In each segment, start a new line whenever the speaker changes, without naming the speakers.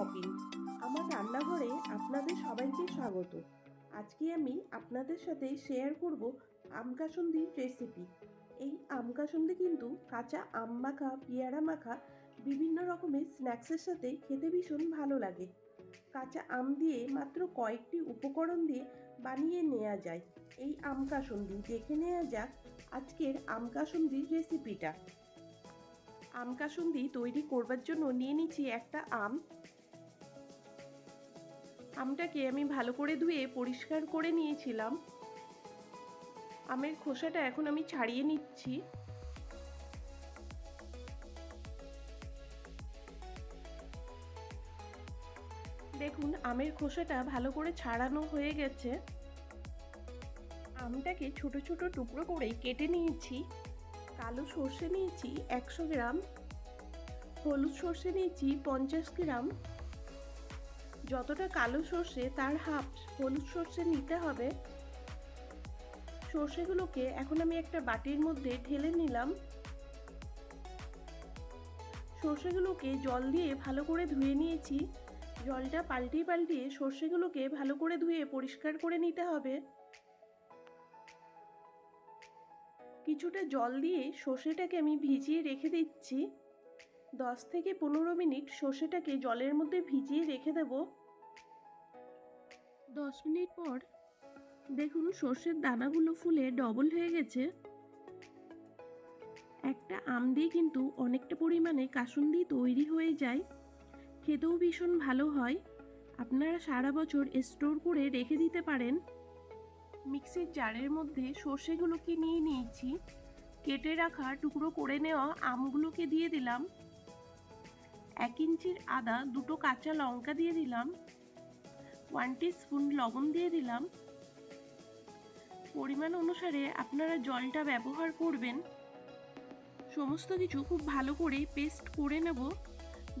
অপিন আমার রান্নাঘরে আপনাদের সবাইকে স্বাগত। আজকে আমি আপনাদের সাথে শেয়ার করব আম কাসন্দির রেসিপি এই আম কাসন্দি কিন্তু কাঁচা আম মাখা, পেয়ারা মাখা, বিভিন্ন রকমের স্ন্যাক্সের সাথে খেতে ভীষণ ভালো লাগে। কাঁচা আম দিয়ে মাত্র কয়েকটি উপকরণ দিয়ে বানিয়ে নেওয়া যায়। এই আম কাসন্দি দেখে নেওয়া যাক আজকের আম কাসন্দির রেসিপিটা আম কাসুন্দি তৈরি করবার জন্য নিয়ে নিচ্ছি একটা আম। আমটাকে আমি ভালো করে ধুয়ে পরিষ্কার করে নিয়েছিলাম। আমের খোসাটা এখন আমি ছাড়িয়ে নিচ্ছি। দেখুন, আমের খোসাটা ভালো করে ছাড়ানো হয়ে গেছে। আমটাকে ছোট ছোট টুকরো করে কেটে নিয়েছি। কালো সর্ষে নিয়েছি একশো গ্রাম, হলুদ সর্ষে নিয়েছি পঞ্চাশ গ্রাম যতটা কালো সর্ষে, তার হাফ হলুদ সর্ষে নিতে হবে। সর্ষেগুলোকে এখন আমি একটা বাটির মধ্যে ঢেলে নিলাম। সর্ষেগুলোকে জল দিয়ে ভালো করে ধুয়ে নিয়েছি। জলটা পাল্টিয়ে পাল্টিয়ে সর্ষেগুলোকে ভালো করে ধুয়ে পরিষ্কার করে নিতে হবে। কিছুটা জল দিয়ে সর্ষেটাকে আমি ভিজিয়ে রেখে দিচ্ছি। দশ থেকে পনেরো মিনিট সর্ষেটাকে জলের মধ্যে ভিজিয়ে রেখে দেব। দশ মিনিট পর দেখুন সর্ষের দানাগুলো ফুলে ডবল হয়ে গেছে। একটা আম দিয়ে কিন্তু অনেকটা পরিমাণে কাসুন্দি তৈরি হয়ে যায়। খেতেও ভীষণ ভালো হয়। আপনারা সারা বছর স্টোর করে রেখে দিতে পারেন। মিক্সির জারের মধ্যে সর্ষেগুলোকে নিয়ে নিয়েছি। কেটে রাখা টুকরো করে নেওয়া আমগুলোকে দিয়ে দিলাম। এক ইঞ্চির আদা, দুটো কাঁচা লঙ্কা দিয়ে দিলাম ওয়ান স্পুন লবণ দিয়ে দিলাম। পরিমাণ অনুসারে আপনারা জলটা ব্যবহার করবেন। সমস্ত কিছু খুব ভালো করে পেস্ট করে নেব।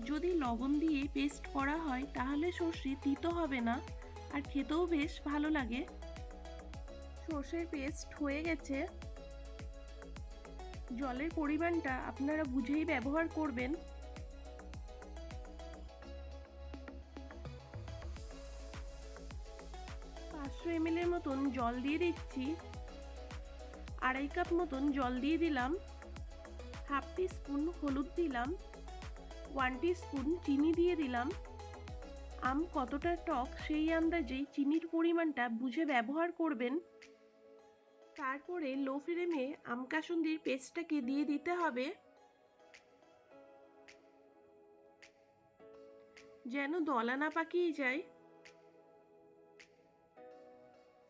যদি লবণ দিয়ে পেস্ট করা হয়, তাহলে সর্ষে তিতো হবে না, আর খেতেও বেশ ভালো লাগে। সর্ষের পেস্ট হয়ে গেছে। জলের পরিমাণটা আপনারা বুঝেই ব্যবহার করবেন। পাঁচশো এমএলের মতন জল দিয়ে দিচ্ছি। আড়াই কাপ মতন জল দিয়ে দিলাম। হাফ টি স্পুন হলুদ দিলাম। ওয়ান টি স্পুন চিনি দিয়ে দিলাম। আম কতটা টক সেই আন্দাজেই চিনির পরিমাণটা বুঝে ব্যবহার করবেন। তারপরে লো ফ্লেমে আম কাসুন্দির পেস্টটাকে দিয়ে দিতে হবে। যেন দলা না পাকিয়ে যায়।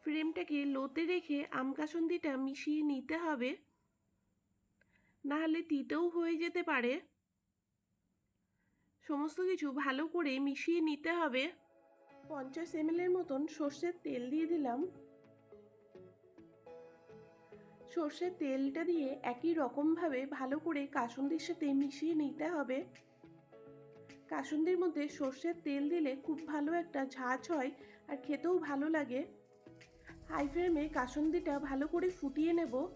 ফ্রেমটাকে লোতে রেখে আম কাসুন্দিটা মিশিয়ে নিতে হবে। নাহলে তিতেও হয়ে যেতে পারে। সমস্ত কিছু ভালো করে মিশিয়ে নিতে হবে। পঞ্চাশ এমএলের মতন সর্ষের তেল দিয়ে দিলাম। সর্ষের তেলটা দিয়ে একই রকমভাবে ভালো করে কাসুন্দির সাথে মিশিয়ে নিতে হবে। কাসুন্দির মধ্যে সর্ষের তেল দিলে খুব ভালো একটা ঝাঁঝ হয় আর খেতেও ভালো লাগে। হাই ফ্লেমে কাসুন্দিটা ভালো করে ফুটিয়ে নেব।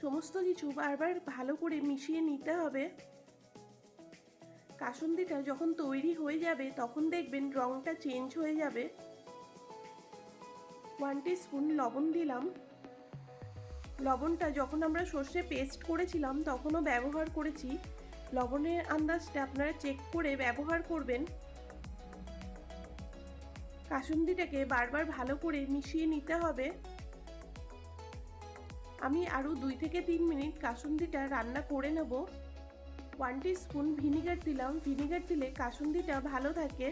সমস্ত কিছু বারবার ভালো করে মিশিয়ে নিতে হবে। কাসুন্দিটা যখন তৈরি হয়ে যাবে, তখন দেখবেন রঙটা চেঞ্জ হয়ে যাবে। ওয়ান স্পুন লবণ দিলাম। লবণটা যখন আমরা সর্ষে পেস্ট করেছিলাম, তখনও ব্যবহার করেছি। লবণের আন্দাজটা আপনারা চেক করে ব্যবহার করবেন। কাসুন্দিটাকে বারবার ভালো করে মিশিয়ে নিতে হবে। আমি আরও দুই থেকে তিন মিনিট কাসুন্দিটা রান্না করে নেব। ওয়ান স্পুন ভিনিগার দিলাম। ভিনিগার দিলে কাসুন্দিটা ভালো থাকে।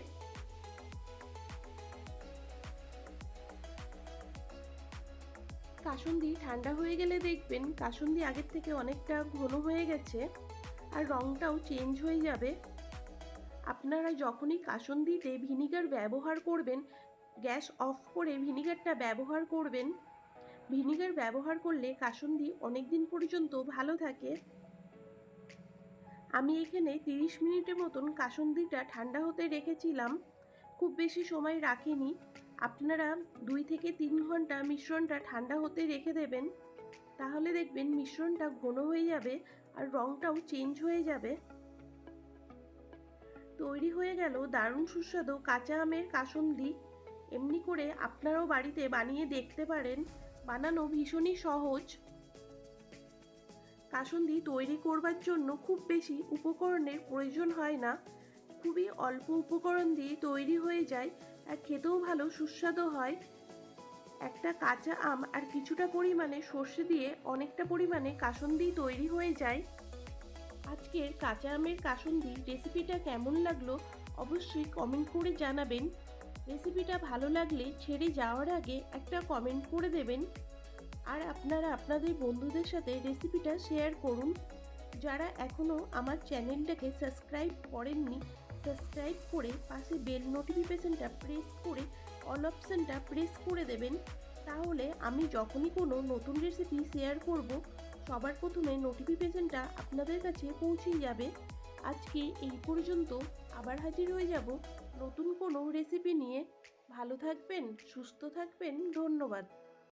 কাসুন্দি ঠান্ডা হয়ে গেলে দেখবেন কাসুন্দি আগের থেকে অনেকটা ঘন হয়ে গেছে আর রঙটাও চেঞ্জ হয়ে যাবে। আপনারা যখনই কাসুন্দিতে ভিনিগার ব্যবহার করবেন, গ্যাস অফ করে ভিনিগারটা ব্যবহার করবেন, ভিনিগার ব্যবহার করলে কাসুন্দি অনেক দিন পর্যন্ত ভালো থাকে। আমি এখানে তিরিশ মিনিটের মতন কাসুন্দিটা ঠান্ডা হতে রেখেছিলাম, খুব বেশি সময় রাখিনি। আপনারা দুই থেকে তিন ঘণ্টা মিশ্রণটা ঠান্ডা হতে রেখে দেবেন, তাহলে দেখবেন মিশ্রণটা ঘন হয়ে যাবে আর রঙটাও চেঞ্জ হয়ে যাবে। তৈরি হয়ে গেল দারুণ সুস্বাদু কাঁচা আমের কাসুন্দি। এমনি করে আপনারাও বাড়িতে বানিয়ে দেখতে পারেন। বানানো ভীষণই সহজ। কাসুন্দি তৈরি করবার জন্য খুব বেশি উপকরণের প্রয়োজন হয় না। খুবই অল্প উপকরণ দিয়ে তৈরি হয়ে যায় আর খেতেও ভালো, সুস্বাদু হয়। একটা কাঁচা আম আর কিছুটা পরিমাণে সর্ষে দিয়ে অনেকটা পরিমাণে কাসুন্দি তৈরি হয়ে যায়। আজকের কাঁচা আমের কাসুন্দি রেসিপিটা কেমন লাগল অবশ্যই কমেন্ট করে জানাবেন। রেসিপিটা ভালো লাগলে ছেড়ে যাওয়ার আগে একটা কমেন্ট করে দেবেন। আর আপনারা আপনাদের বন্ধুদের সাথে রেসিপিটা শেয়ার করুন। যারা এখনও আমার চ্যানেলটাকে সাবস্ক্রাইব করেননি সাবস্ক্রাইব করে পাশে বেল নোটিফিকেশনটা প্রেস করে অল অপশানটা প্রেস করে দেবেন। তাহলে আমি যখনই কোনো নতুন রেসিপি শেয়ার করব সবার প্রথমে নোটিফিকেশনটা আপনাদের কাছে পৌঁছে যাবে। আজকে এই পর্যন্ত আবার হাজির হয়ে যাব নতুন কোনো রেসিপি নিয়ে। ভালো থাকবেন, সুস্থ থাকবেন, ধন্যবাদ।